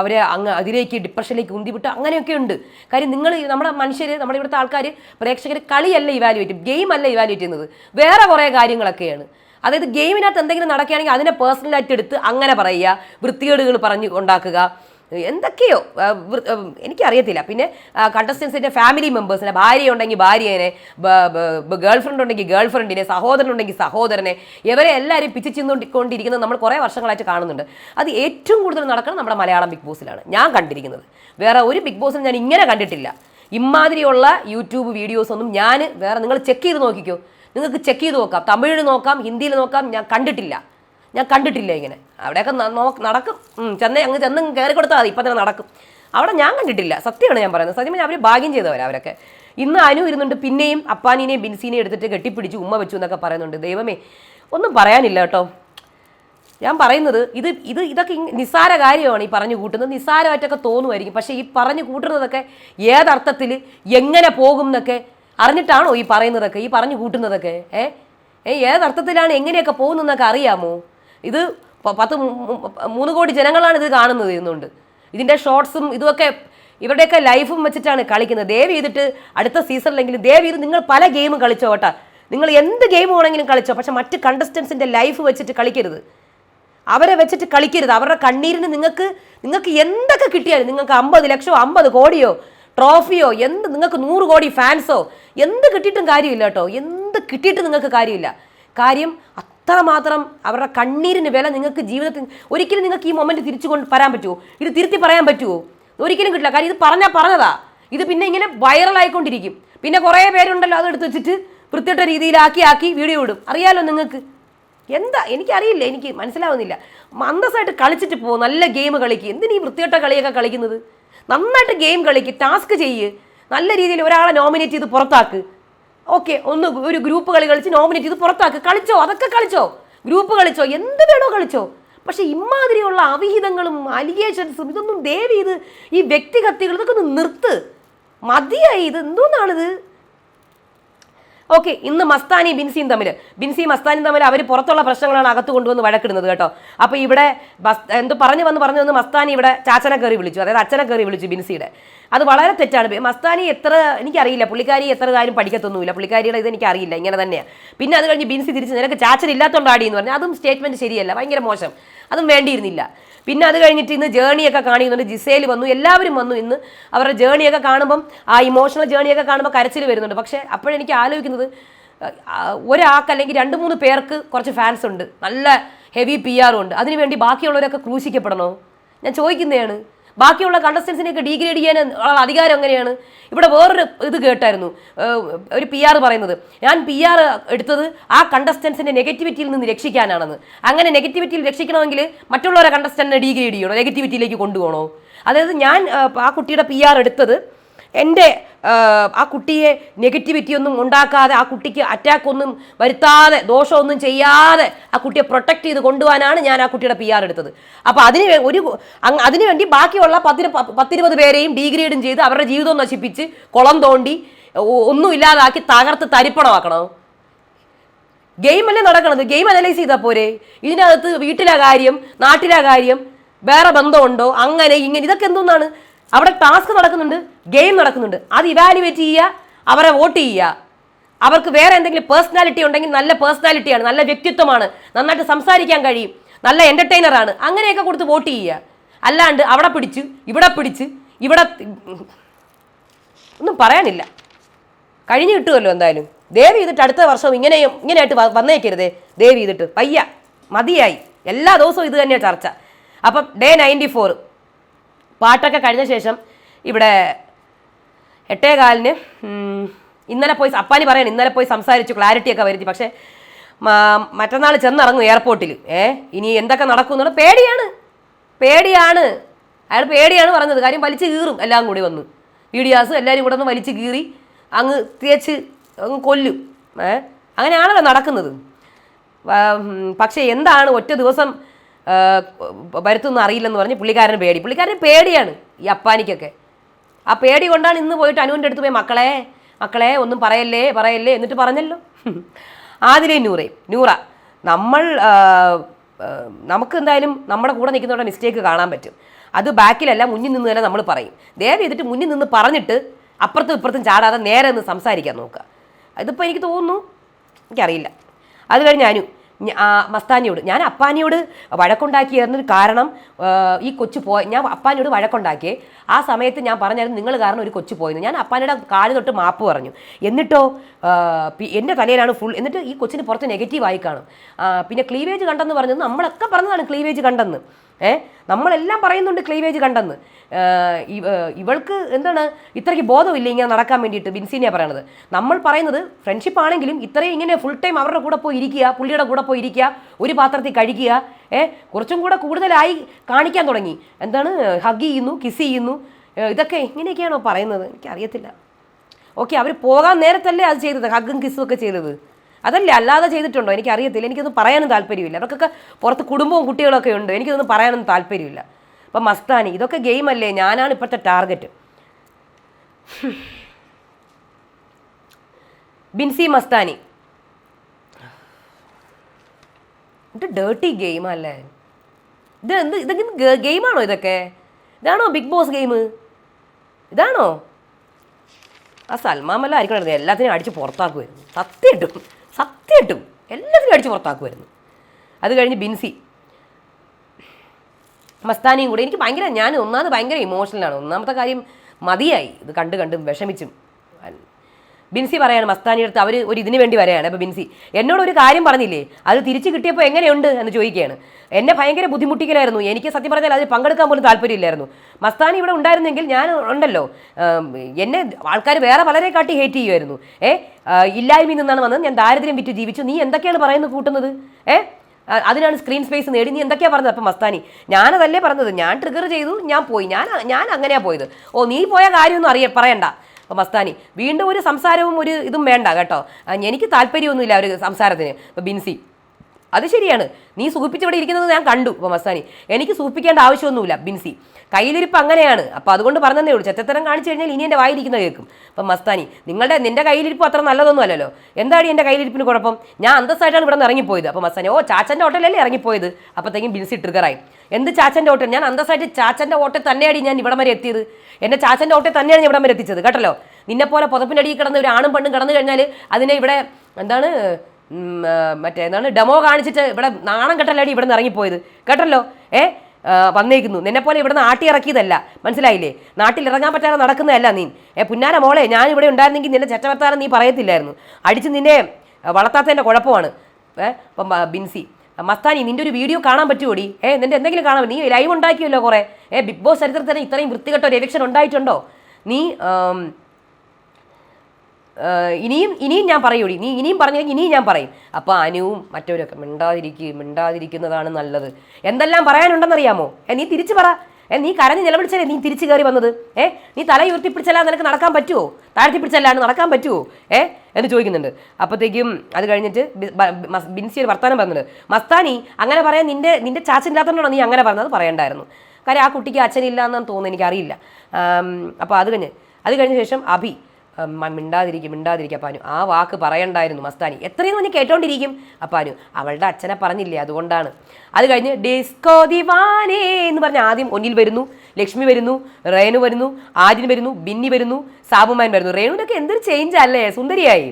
അവരെ അങ്ങ് അതിലേക്ക് ഡിപ്രഷനിലേക്ക് ഉന്തിവിട്ട് അങ്ങനെയൊക്കെ ഉണ്ട്. കാര്യം നിങ്ങൾ നമ്മുടെ മനുഷ്യർ നമ്മുടെ ഇവിടുത്തെ ആൾക്കാർ പ്രേക്ഷകർ കളിയല്ല ഇവാലുവേറ്റ് ഗെയിം അല്ല ഇവാലുവേറ്റ് ചെയ്യുന്നത്. വേറെ കുറേ കാര്യങ്ങളൊക്കെയാണ്. അതായത് ഗെയിമിനകത്ത് എന്തെങ്കിലും നടക്കുകയാണെങ്കിൽ അതിനെ പേഴ്സണലായിട്ട് എടുത്ത് അങ്ങനെ പറയുക വൃത്തികേടുകൾ പറഞ്ഞ് ഉണ്ടാക്കുക. എന്തൊക്കെയോ എനിക്കറിയത്തില്ല. പിന്നെ കണ്ടസ്റ്റൻസിന്റെ ഫാമിലി മെമ്പേഴ്സിനെ ഭാര്യ ഉണ്ടെങ്കിൽ ഭാര്യനെ ഗേൾ ഫ്രണ്ട് ഉണ്ടെങ്കിൽ ഗേൾ ഫ്രണ്ടിനെ സഹോദരൻ ഉണ്ടെങ്കിൽ സഹോദരനെ ഇവരെ എല്ലാവരും പിച്ചിച്ചിന്നുകൊണ്ടിരിക്കുന്നത് നമ്മൾ കുറേ വർഷങ്ങളായിട്ട് കാണുന്നുണ്ട്. അത് ഏറ്റവും കൂടുതൽ നടക്കുന്നത് നമ്മുടെ മലയാളം ബിഗ് ബോസിലാണ് ഞാൻ കണ്ടിരിക്കുന്നത്. വേറെ ഒരു ബിഗ് ബോസിൽ ഞാൻ ഇങ്ങനെ കണ്ടിട്ടില്ല. ഇമാതിരിയുള്ള യൂട്യൂബ് വീഡിയോസ് ഒന്നും ഞാൻ വേറെ നിങ്ങൾ ചെക്ക് ചെയ്ത് നോക്കിക്കോ. നിങ്ങൾക്ക് ചെക്ക് ചെയ്ത് നോക്കാം. തമിഴിൽ നോക്കാം ഹിന്ദിയിൽ നോക്കാം ഞാൻ കണ്ടിട്ടില്ല. ഞാൻ കണ്ടിട്ടില്ല ഇങ്ങനെ. അവിടെയൊക്കെ നടക്കും. ചെന്നൈ അങ്ങ് ചെന്ന് കയറി കൊടുത്താൽ മതി. ഇപ്പം തന്നെ നടക്കും. അവിടെ ഞാൻ കണ്ടിട്ടില്ല. സത്യമാണ് ഞാൻ പറയുന്നത്. സത്യം അവർ ഭാഗ്യം ചെയ്തവരാ അവരൊക്കെ. ഇന്ന് അനു ഇരുന്നുണ്ട്. പിന്നെയും അപ്പാനിനെയും ബിൻസിനെയും എടുത്തിട്ട് കെട്ടിപ്പിടിച്ച് ഉമ്മ വെച്ചു എന്നൊക്കെ പറയുന്നുണ്ട്. ദൈവമേ ഒന്നും പറയാനില്ല കേട്ടോ. ഞാൻ പറയുന്നത് ഇത് ഇത് ഇതൊക്കെ നിസ്സാര കാര്യമാണ് ഈ പറഞ്ഞു കൂട്ടുന്നത്. നിസ്സാരമായിട്ടൊക്കെ തോന്നുമായിരിക്കും. പക്ഷേ ഈ പറഞ്ഞു കൂട്ടുന്നതൊക്കെ ഏതർത്ഥത്തിൽ എങ്ങനെ പോകും എന്നൊക്കെ അറിഞ്ഞിട്ടാണോ ഈ പറയുന്നതൊക്കെ ഈ പറഞ്ഞു കൂട്ടുന്നതൊക്കെ? ഏ ഏതർത്ഥത്തിലാണ് എങ്ങനെയൊക്കെ പോകുന്നതെന്നൊക്കെ അറിയാമോ? ഇത് പത്ത് മൂന്ന് കോടി ജനങ്ങളാണ് ഇത് കാണുന്നത് ഇന്നുണ്ട് ഇതിന്റെ ഷോർട്സും ഇതുമൊക്കെ ഇവരുടെയൊക്കെ ലൈഫും വെച്ചിട്ടാണ് കളിക്കുന്നത്. ദയവ് ചെയ്തിട്ട് അടുത്ത സീസണിലെങ്കിലും ദയവ് ചെയ്ത് നിങ്ങൾ പല ഗെയിമും കളിച്ചോ കേട്ടാ. നിങ്ങൾ എന്ത് ഗെയിം വേണമെങ്കിലും കളിച്ചോ. പക്ഷെ മറ്റ് കണ്ടസ്റ്റൻസിന്റെ ലൈഫ് വെച്ചിട്ട് കളിക്കരുത്. അവരെ വെച്ചിട്ട് കളിക്കരുത്. അവരുടെ കണ്ണീരിന് നിങ്ങൾക്ക് നിങ്ങൾക്ക് എന്തൊക്കെ കിട്ടിയാലും നിങ്ങൾക്ക് അമ്പത് ലക്ഷമോ അമ്പത് കോടിയോ ട്രോഫിയോ എന്ത് നിങ്ങൾക്ക് നൂറ് കോടി ഫാൻസോ എന്ത് കിട്ടിയിട്ടും കാര്യമില്ല കേട്ടോ. എന്ത് കിട്ടിയിട്ടും നിങ്ങൾക്ക് കാര്യമില്ല. കാര്യം അത്രമാത്രം അവരുടെ കണ്ണീരിന് വില നിങ്ങൾക്ക് ജീവിതത്തിൽ ഒരിക്കലും നിങ്ങൾക്ക് ഈ മൊമെന്റ് തിരിച്ചു കൊണ്ട് വരാൻ പറ്റുമോ ഇത് തിരുത്തി പറയാൻ പറ്റുമോ ഒരിക്കലും കിട്ടില്ല. കാര്യം ഇത് പറഞ്ഞാൽ പറഞ്ഞതാ. ഇത് പിന്നെ ഇങ്ങനെ വൈറലായിക്കൊണ്ടിരിക്കും പിന്നെ കുറേ പേരുണ്ടല്ലോ അത് എടുത്ത് വെച്ചിട്ട് വൃത്തിയിട്ട രീതിയിലാക്കി ആക്കി വീഡിയോ ഇടും. അറിയാലോ നിങ്ങൾക്ക്? എന്താ? എനിക്കറിയില്ല. എനിക്ക് മനസ്സിലാവുന്നില്ല. മന്ദസായിട്ട് കളിച്ചിട്ട് പോകും നല്ല ഗെയിം കളിക്കുക എന്തിനീ ഈ വൃത്തികെട്ട കളിയൊക്കെ കളിക്കുന്നത്? നന്നായിട്ട് ഗെയിം കളിക്കുക ടാസ്ക് ചെയ്യ്. നല്ല രീതിയിൽ ഒരാളെ നോമിനേറ്റ് ചെയ്ത് പുറത്താക്ക്. ഓക്കെ ഒന്ന് ഒരു ഗ്രൂപ്പ് കളി കളിച്ച് നോമിനേറ്റ് ചെയ്ത് പുറത്താക്കുക കളിച്ചോ? അതൊക്കെ കളിച്ചോ? ഗ്രൂപ്പ് കളിച്ചോ? എന്ത് വേണോ കളിച്ചോ? പക്ഷെ ഇമാതിരിയുള്ള അവിഹിതങ്ങളും അലിഗേഷൻസും ഇതൊന്നും ദേവി ഇത് ഈ വ്യക്തിഹത്യകൾ ഇതൊക്കെ ഒന്ന് നിർത്ത്. മതിയായി ഇത്. എന്തോന്നാണിത്? ഓക്കെ ഇന്ന് മസ്താനി ബിൻസിയും തമ്മിൽ ബിൻസിയും മസ്താനിയും തമ്മിൽ അവർ പുറത്തുള്ള പ്രശ്നങ്ങളാണ് അകത്ത് കൊണ്ടുവന്ന് വഴക്കിടുന്നത് കേട്ടോ. അപ്പോൾ ഇവിടെ എന്ത് പറഞ്ഞു വന്ന് പറഞ്ഞു വന്ന് മസ്താനി ഇവിടെ ചാച്ചനെ കയറി വിളിച്ചു. അതായത് അച്ഛനെ കയറി വിളിച്ചു ബിൻസിയുടെ. അത് വളരെ തെറ്റാണ്. മസ്താനി എത്ര എനിക്കറിയില്ല പുള്ളിക്കാരി എത്ര കാര്യം പഠിക്കത്തൊന്നുമില്ല. പുള്ളിക്കാരിയുടെ ഇത് എനിക്കറിയില്ല ഇങ്ങനെ തന്നെയാണ് പിന്നെ അത് കഴിഞ്ഞ് ബിൻസി തിരിച്ച് നിനക്ക് ചാച്ചൻ ഇല്ലാത്തതുകൊണ്ടാടി എന്ന് പറഞ്ഞാൽ അതും സ്റ്റേറ്റ്മെന്റ് ശരിയല്ല ഭയങ്കര മോശം. അതും വേണ്ടിയിരുന്നില്ല. പിന്നെ അത് കഴിഞ്ഞിട്ട് ഇന്ന് ജേണിയൊക്കെ കാണിക്കുന്നുണ്ട് ജിസേൽ വന്നു എല്ലാവരും വന്നു ഇന്ന്. അവരുടെ ജേണിയൊക്കെ കാണുമ്പം ആ ഇമോഷണൽ ജേണിയൊക്കെ കാണുമ്പോൾ കരച്ചിൽ വരുന്നുണ്ട്. പക്ഷേ അപ്പോഴെനിക്ക് ആലോചിക്കുന്നത് ഒരാൾക്ക് അല്ലെങ്കിൽ രണ്ട് മൂന്ന് പേർക്ക് കുറച്ച് ഫാൻസ് ഉണ്ട്. നല്ല ഹെവി പി ആറും ഉണ്ട്. അതിനുവേണ്ടി ബാക്കിയുള്ളവരൊക്കെ ക്രൂശിക്കപ്പെടണോ? ഞാൻ ചോദിക്കുന്നതാണ്. ബാക്കിയുള്ള കണ്ടസ്റ്റൻസിനെയൊക്കെ ഡീഗ്രേഡ് ചെയ്യാൻ ഉള്ള അധികാരം എങ്ങനെയാണ്? ഇവിടെ വേറൊരു ഇത് കേട്ടായിരുന്നു. ഒരു പി ആർ പറയുന്നത്. ഞാൻ പി ആർ എടുത്തത് ആ കണ്ടസ്റ്റൻസിന്റെ നെഗറ്റിവിറ്റിയിൽ നിന്ന് രക്ഷിക്കാനാണെന്ന്. അങ്ങനെ നെഗറ്റിവിറ്റിയിൽ രക്ഷിക്കണമെങ്കിൽ മറ്റുള്ളവരെ കണ്ടസ്റ്റന്റിനെ ഡീഗ്രേഡ് ചെയ്യണോ? നെഗറ്റിവിറ്റിയിലേക്ക് കൊണ്ടുപോകണോ? അതായത് ഞാൻ ആ കുട്ടിയുടെ പി ആർ എടുത്തത് എന്റെ ആ കുട്ടിയെ നെഗറ്റിവിറ്റി ഒന്നും ഉണ്ടാക്കാതെ ആ കുട്ടിക്ക് അറ്റാക്ക് ഒന്നും വരുത്താതെ ദോഷമൊന്നും ചെയ്യാതെ ആ കുട്ടിയെ പ്രൊട്ടക്ട് ചെയ്ത് കൊണ്ടുപോകാനാണ് ഞാൻ ആ കുട്ടിയുടെ പി ആർ എടുത്തത്. അപ്പോൾ അതിന് ഒരു അതിനുവേണ്ടി ബാക്കിയുള്ള പത്തിര പത്തിരുപത് പേരെയും ഡിഗ്രേഡും ചെയ്ത് അവരുടെ ജീവിതം നശിപ്പിച്ച് കുളം തോണ്ടി ഒന്നും ഇല്ലാതാക്കി തകർത്ത് തരിപ്പണമാക്കണോ? ഗെയിമല്ലേ നടക്കണത്? ഗെയിം അനലൈസ് ചെയ്താൽ പോരെ? ഇതിനകത്ത് വീട്ടിലെ കാര്യം നാട്ടിലെ കാര്യം വേറെ ബന്ധമുണ്ടോ? അങ്ങനെ ഇങ്ങനെ ഇതൊക്കെ എന്തോന്നാണ്? അവിടെ ടാസ്ക് നടക്കുന്നുണ്ട് ഗെയിം നടക്കുന്നുണ്ട്. അത് ഇവാലുവേറ്റ് ചെയ്യുക അവരെ വോട്ട് ചെയ്യുക. അവർക്ക് വേറെ എന്തെങ്കിലും പേഴ്സണാലിറ്റി ഉണ്ടെങ്കിൽ നല്ല പേഴ്സണാലിറ്റിയാണ് നല്ല വ്യക്തിത്വമാണ്. നന്നായിട്ട് സംസാരിക്കാൻ കഴിയും നല്ല എന്റർടൈനറാണ് അങ്ങനെയൊക്കെ കൊടുത്ത് വോട്ട് ചെയ്യുക. അല്ലാണ്ട് അവിടെ പിടിച്ച് ഇവിടെ പിടിച്ച് ഇവിടെ ഒന്നും പറയാനില്ല. കഴിഞ്ഞു കിട്ടുമല്ലോ എന്തായാലും. ദേവി ചെയ്തിട്ട് അടുത്ത വർഷം ഇങ്ങനെയും ഇങ്ങനെയായിട്ട് വന്നേക്കരുതേ. ദേവി ചെയ്തിട്ട്. പയ്യ മതിയായി. എല്ലാ ദിവസവും ഇത് തന്നെയാണ് ചർച്ച. അപ്പം ഡേ നയന്റി ഫോർ പാട്ടൊക്കെ കഴിഞ്ഞ ശേഷം ഇവിടെ എട്ടേകാലിന് ഇന്നലെ പോയി അപ്പാനി പറയാൻ ഇന്നലെ പോയി സംസാരിച്ചു ക്ലാരിറ്റി ഒക്കെ വരുത്തി. പക്ഷേ മറ്റന്നാൾ ചെന്നിറങ്ങും എയർപോർട്ടിൽ ഏ ഇനി എന്തൊക്കെ നടക്കും എന്നുള്ളത് പേടിയാണ്. പേടിയാണ്. അയാൾ പേടിയാണ് പറഞ്ഞത്. കാര്യം വലിച്ചു കീറും എല്ലാം കൂടി വന്ന്. വീഡിയോസ് എല്ലാവരും കൂടെ ഒന്ന് വലിച്ചു കീറി അങ്ങ് തേച്ച് അങ്ങ് കൊല്ലും. ഏ അങ്ങനെയാണല്ലോ നടക്കുന്നത്. പക്ഷേ എന്താണ് ഒറ്റ ദിവസം ആ, വരുത്തുമെന്ന് അറിയില്ലെന്ന് പറഞ്ഞ് പുള്ളിക്കാരന് പേടി. പുള്ളിക്കാരന് പേടിയാണ് ഈ അപ്പാനിക്കൊക്കെ. ആ പേടി കൊണ്ടാണ് ഇന്ന് പോയിട്ട് അനുവിന്റെ അടുത്ത് പോയി മക്കളെ മക്കളെ ഒന്നും പറയല്ലേ പറയല്ലേ എന്നിട്ട് പറഞ്ഞല്ലോ. ആതിലേ നൂറേ നൂറ നമ്മൾ നമുക്ക് എന്തായാലും നമ്മുടെ കൂടെ നിൽക്കുന്നവരുടെ മിസ്റ്റേക്ക് കാണാൻ പറ്റും. അത് ബാക്കിലല്ല മുന്നിൽ നിന്ന് തന്നെ നമ്മൾ പറയും. ദയവ് ചെയ്തിട്ട് മുന്നിൽ നിന്ന് പറഞ്ഞിട്ട് അപ്പുറത്തും ഇപ്പുറത്തും ചാടാതെ നേരെ ഒന്ന് സംസാരിക്കാൻ നോക്കുക. ഇതിപ്പോൾ എനിക്ക് തോന്നുന്നു എനിക്കറിയില്ല. അത് കഴിഞ്ഞ് അനു മസ്താനിയോട്. ഞാൻ അപ്പാനിയോട് വഴക്കുണ്ടാക്കിയായിരുന്നു കാരണം ഈ കൊച്ചു പോയ ഞാൻ അപ്പാനിയോട് വഴക്കുണ്ടാക്കി. ആ സമയത്ത് ഞാൻ പറഞ്ഞായിരുന്നു നിങ്ങൾ കാരണം ഒരു കൊച്ചു പോയിരുന്നു ഞാൻ അപ്പാനിയുടെ കാൽ തൊട്ട് മാപ്പ് പറഞ്ഞു. എന്നിട്ടോ എന്റെ തലയിലാണ് ഫുൾ എന്നിട്ട് ഈ കൊച്ചിന് പുറത്ത് നെഗറ്റീവായി കാണും. പിന്നെ ക്ലീവേജ് കണ്ടെന്ന് പറഞ്ഞത് നമ്മളൊക്കെ പറഞ്ഞതാണ് ക്ലീവേജ് കണ്ടെന്ന്. ഏ? നമ്മളെല്ലാം പറയുന്നുണ്ട് ക്ലീവേജ് കണ്ടെന്ന്. ഇവൾക്ക് എന്താണ്? ഇത്രയ്ക്ക് ബോധമില്ല ഇങ്ങനെ നടക്കാൻ വേണ്ടിയിട്ട് ബിൻസിനെയാണ് പറയണത്. നമ്മൾ പറയുന്നത് ഫ്രണ്ട്ഷിപ്പ് ആണെങ്കിലും ഇത്രയും ഇങ്ങനെ ഫുൾ ടൈം അവരുടെ കൂടെ പോയി ഇരിക്കുക പുള്ളിയുടെ കൂടെ പോയി ഇരിക്കുക ഒരു പാത്രത്തിൽ കഴിക്കുക ഏ? കുറച്ചും കൂടെ കൂടുതലായി കാണിക്കാൻ തുടങ്ങി. എന്താണ്? ഹഗ് ചെയ്യുന്നു കിസ് ചെയ്യുന്നു. ഇതൊക്കെ ഇങ്ങനെയൊക്കെയാണോ പറയുന്നത്? എനിക്കറിയത്തില്ല. ഓക്കെ അവർ പോകാൻ നേരത്തല്ലേ അത് ചെയ്തത്? ഹഗ്ഗും കിസ്സും ഒക്കെ ചെയ്തത്. അതല്ലേ? അല്ലാതെ ചെയ്തിട്ടുണ്ടോ? എനിക്ക് അറിയത്തില്ല എനിക്കൊന്നും പറയാനും താല്പര്യമില്ല. അവർക്കൊക്കെ പുറത്ത് കുടുംബവും കുട്ടികളൊക്കെ ഉണ്ട്. എനിക്കൊന്നും പറയാനൊന്നും താല്പര്യമില്ല. അപ്പം മസ്താനി ഇതൊക്കെ ഗെയിം അല്ലേ ഞാനാണ് ഇപ്പോഴത്തെ ടാർഗറ്റ്. ബിൻസി മസ്താനി. ഇത് ഡേർട്ടി ഗെയിമല്ലേ? ഇത് എന്ത് ഇതൊക്കെ ഗെയിമാണോ ഇതൊക്കെ? ഇതാണോ ബിഗ് ബോസ് ഗെയിം ഇതാണോ? ആ സൽമാമല്ല ആയിരിക്കണം എല്ലാത്തിനും അടിച്ച് പുറത്താക്കുമായിരുന്നു. സത്യമായിട്ടും സത്യമായിട്ടും എല്ലാത്തിനും അടിച്ച് പുറത്താക്കുമായിരുന്നു. അത് കഴിഞ്ഞ് ബിൻസി. മസ്താനിയും കൂടെ എനിക്ക് ഭയങ്കര ഞാൻ ഒന്നാമത് ഭയങ്കര ഇമോഷണലാണ് ഒന്നാമത്തെ കാര്യം മതിയായി. ഇത് കണ്ട് കണ്ടും വിഷമിച്ചും. ബിൻസി പറയാണ് മസ്താനിയുടെ അടുത്ത് അവർ ഒരു ഇതിന് വേണ്ടി വരെയാണ്. അപ്പോൾ ബിൻസി എന്നോട് ഒരു കാര്യം പറഞ്ഞില്ലേ? അത് തിരിച്ചു കിട്ടിയപ്പോൾ എങ്ങനെയുണ്ട് എന്ന് ചോദിക്കുകയാണ്. എന്നെ ഭയങ്കര ബുദ്ധിമുട്ടിക്കലായിരുന്നു. എനിക്ക് സത്യം പറഞ്ഞാൽ അതിൽ പങ്കെടുക്കാൻ പോലും താല്പര്യമില്ലായിരുന്നു. മസ്താനി ഇവിടെ ഉണ്ടായിരുന്നെങ്കിൽ ഞാൻ ഉണ്ടല്ലോ. എന്നെ ആൾക്കാർ വേറെ പലരെ കാട്ടി ഹേറ്റ് ചെയ്യുമായിരുന്നു. ഏ ഇല്ലായ്മയിൽ നിന്നാണ് വന്നത്. ഞാൻ ദാരിദ്ര്യം വിറ്റ് ജീവിച്ചു. നീ എന്തൊക്കെയാണ് പറയുന്നത് കൂട്ടുന്നത്? ഏ അതിനാണ് സ്ക്രീൻ സ്പേസ് നേടി. നീ എന്തൊക്കെയാണ് പറഞ്ഞത്? അപ്പം മസ്താനി ഞാനതല്ലേ പറഞ്ഞത്? ഞാൻ ട്രിഗർ ചെയ്തു ഞാൻ പോയി. ഞാൻ ഞാൻ അങ്ങനെയാ പോയത്. ഓ നീ പോയ കാര്യമൊന്നും അറിയ പറയണ്ട. അപ്പോൾ മസ്താനി വീണ്ടും ഒരു സംസാരവും ഒരു ഇതും വേണ്ട കേട്ടോ. എനിക്ക് താല്പര്യമൊന്നുമില്ല ഒരു സംസാരത്തിന്. ഇപ്പോൾ ബിൻസി. അത് ശരിയാണ്. നീ സൂപ്പിച്ചിവിടെ ഇരിക്കുന്നത് ഞാൻ കണ്ടു ഇപ്പോൾ മസ്താനി. എനിക്ക് സൂപ്പിക്കേണ്ട ആവശ്യമൊന്നുമില്ല ബിൻസി. കയ്യിലിരിപ്പ് അങ്ങനെയാണ്. അപ്പോൾ അതുകൊണ്ട് പറഞ്ഞതേ ഉള്ളൂ. ചെറ്റത്തരം കാണിച്ചു കഴിഞ്ഞാൽ ഇനി എന്റെ വായിരിക്കുന്നത് കേൾക്കും. അപ്പം മസ്താനി നിങ്ങളുടെ നിന്റെ കയ്യിലിരിപ്പ് അത്ര നല്ലതൊന്നും അല്ലല്ലോ. എന്താണ് എന്റെ കയ്യിലിരിപ്പിന് കുഴപ്പം? ഞാൻ അന്തസ്സായിട്ടാണ് ഇവിടെ നിന്ന് ഇറങ്ങിപ്പോയത്. അപ്പോൾ മസ്താനി ഓ ചാച്ചന്റെ ഹോട്ടലല്ലേ ഇറങ്ങിപ്പോയത്? അപ്പോഴത്തേക്കും ബിൻസി ട്രിഗറായി എന്ത് ചാച്ചന്റെ ഹോട്ടൽ? ഞാൻ അന്തസ്സായിട്ട് ചാച്ചന്റെ ഹോട്ടൽ തന്നെയാണ് ഞാൻ ഇവിടം വരെ എത്തിയത്. എന്റെ ചാച്ചന്റെ ഹോട്ടൽ തന്നെയാണ് ഞാൻ ഇവിടം വരെ എത്തിച്ചത് കേട്ടല്ലോ? നിന്നെപ്പോലെ പുതപ്പിന്റെ അടിയിൽ കിടന്ന് ഒരു ആണും പെണ്ണും കിടന്നു കഴിഞ്ഞാൽ അതിനെ ഇവിടെ എന്താണ് മറ്റേ എന്താണ് ഡെമോ കാണിച്ചിട്ട് ഇവിടെ നാണം കെട്ടല്ലാടി ഇവിടെ നിന്ന് ഇറങ്ങിപ്പോയത്. കേട്ടല്ലോ? ഏ വന്നേക്കുന്നു. നിന്നെ പോലെ ഇവിടുന്ന് ആട്ടി ഇറക്കിയതല്ല മനസ്സിലായില്ലേ? നാട്ടിൽ ഇറങ്ങാൻ പറ്റാതെ നടക്കുന്നതല്ല നീ. ഏ പുന്നാര മോളെ ഞാൻ ഇവിടെ ഉണ്ടായിരുന്നെങ്കിൽ നിന്നെ ചെറ്റവർത്താനം നീ പറയത്തില്ലായിരുന്നു. അടിച്ച് നിന്നെ വളർത്താത്തതിന്റെ കുഴപ്പമാണ്. ഏ അപ്പം ബിൻസി മസ്താനി നിന്റെ ഒരു വീഡിയോ കാണാൻ പറ്റുമോടി ഏ നിന്റെ എന്തെങ്കിലും കാണാൻ നീ ലൈവ് ഉണ്ടാക്കിയല്ലോ കുറേ. ഏ ബിഗ് ബോസ് ചരിത്രത്തിൽ ഇത്രയും വൃത്തികെട്ട ഒരു എവിക്ഷൻ ഉണ്ടായിട്ടുണ്ടോ? നീ ഇനിയും ഇനിയും ഞാൻ പറയൂടി. നീ ഇനിയും പറഞ്ഞെങ്കിൽ ഇനിയും ഞാൻ പറയും. അപ്പോൾ അനുവും മറ്റവരൊക്കെ മിണ്ടാതിരിക്കുക മിണ്ടാതിരിക്കുന്നതാണ് നല്ലത്. എന്തെല്ലാം പറയാനുണ്ടെന്നറിയാമോ? ഏ നീ തിരിച്ചു പറ. ഏ നീ കരഞ്ഞ് നിലവിളിച്ചല്ലേ നീ തിരിച്ചു കയറി വന്നത്? ഏ നീ തല ഉയർത്തി പിടിച്ചല്ലാതെ നിനക്ക് നടക്കാൻ പറ്റുമോ താഴ്ത്തി പിടിച്ചല്ലാണ്ട് നടക്കാൻ പറ്റുമോ ഏ എന്ന് ചോദിക്കുന്നുണ്ട്. അപ്പോഴത്തേക്കും അത് കഴിഞ്ഞിട്ട് ബിൻസി ഒരു വർത്തമാനം പറഞ്ഞിട്ടുണ്ട്. മസ്താനി അങ്ങനെ പറയാൻ നിന്റെ നിന്റെ ചാച്ചില്ലാത്തതുകൊണ്ടാണോ നീ അങ്ങനെ പറഞ്ഞത്? പറയണ്ടായിരുന്നു. കാര്യം ആ കുട്ടിക്ക് അച്ഛനില്ല എന്നാണ് തോന്നുന്നു എനിക്കറിയില്ല. അപ്പോൾ അത് കഴിഞ്ഞ് അത് കഴിഞ്ഞ ശേഷം അഭി മിണ്ടാതിരിക്കും മിണ്ടാതിരിക്കും അപ്പാനു. ആ വാക്ക് പറയണ്ടായിരുന്നു മസ്താനി. എത്രയും ഒന്ന് കേട്ടോണ്ടിരിക്കും അപ്പാനു. അവളുടെ അച്ഛനെ പറഞ്ഞില്ലേ അതുകൊണ്ടാണ്. അത് കഴിഞ്ഞ് ഡിസ്കോ ദിവാനേ എന്ന് പറഞ്ഞ ആദ്യം ഒന്നിൽ വരുന്നു. ലക്ഷ്മി വരുന്നു റേനു വരുന്നു ആര്യൻ വരുന്നു ബിന്നി വരുന്നു സാബുമാൻ വരുന്നു. റേണുവിനൊക്കെ എന്തൊരു ചേഞ്ച് അല്ലേ? സുന്ദരിയായി.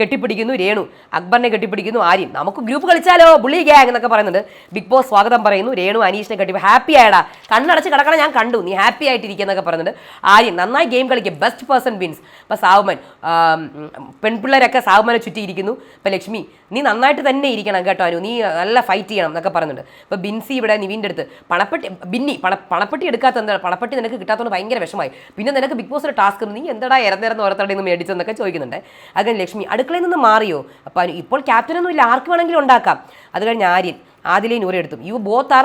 കെട്ടിപ്പിടിക്കുന്നു രേണു. അക്ബറിനെ കെട്ടിപ്പിടിക്കുന്നു ആര്യൻ. നമുക്ക് ഗ്രൂപ്പ് കളിച്ചാലോ? ബുള്ളി ഗ്യാങ് എന്നൊക്കെ പറയുന്നുണ്ട്. ബിഗ് ബോസ് സ്വാഗതം പറയുന്നു. രേണു അനീഷിനെ കെട്ടി ഹാപ്പി ആയടാ. കണ്ണടച്ച് കിടക്കണം ഞാൻ കണ്ടു. നീ ഹാപ്പി ആയിട്ടിരിക്കുന്നൊക്കെ പറയുന്നുണ്ട്. ആര്യൻ നന്നായി ഗെയിം കളിക്കുക ബെസ്റ്റ് പേഴ്സൺ വിൻസ് ഇപ്പം സാവുമൻ പെൺപിള്ളേരൊക്കെ സാവുമനെ ചുറ്റിയിരിക്കുന്നു. ഇപ്പം ലക്ഷ്മി നീ നന്നായിട്ട് തന്നെ ഇരിക്കണം കേട്ടോ അനു. നീ നല്ല ഫൈറ്റ് ചെയ്യണം എന്നൊക്കെ പറയുന്നുണ്ട്. ഇപ്പം ബിൻസി ഇവിടെ നിവിന്റെ അടുത്ത്. പണപ്പെട്ടി ബിന്നി പണ പണപ്പെട്ടി എടുക്കാത്ത എന്താ? പണപ്പെട്ടി നിനക്ക് കിട്ടാത്തതുകൊണ്ട് ഭയങ്കര വിഷമായി പിന്നെ നിനക്ക് ബിഗ് ബോസിന്റെ ടാസ്ക് നീ എന്താടാ ഇറന്നിറന്ന് ഓരോരുത്തരുടെ നിന്ന് മേടിച്ചെന്നൊക്കെ ചോദിക്കുന്നുണ്ട്. അങ്ങനെ ലക്ഷ്മി ലക്ഷ്മി അടുക്കളയിൽ നിന്ന് മാറിയോ? അപ്പൊ ഇപ്പോൾ ക്യാപ്റ്റൻ ഒന്നും ഇല്ല. ആർക്ക് വേണമെങ്കിലും ഉണ്ടാക്കാം. അത് കഴിഞ്ഞ് ആര്യൻ ആദിലെ നൂരെടുത്തും you both are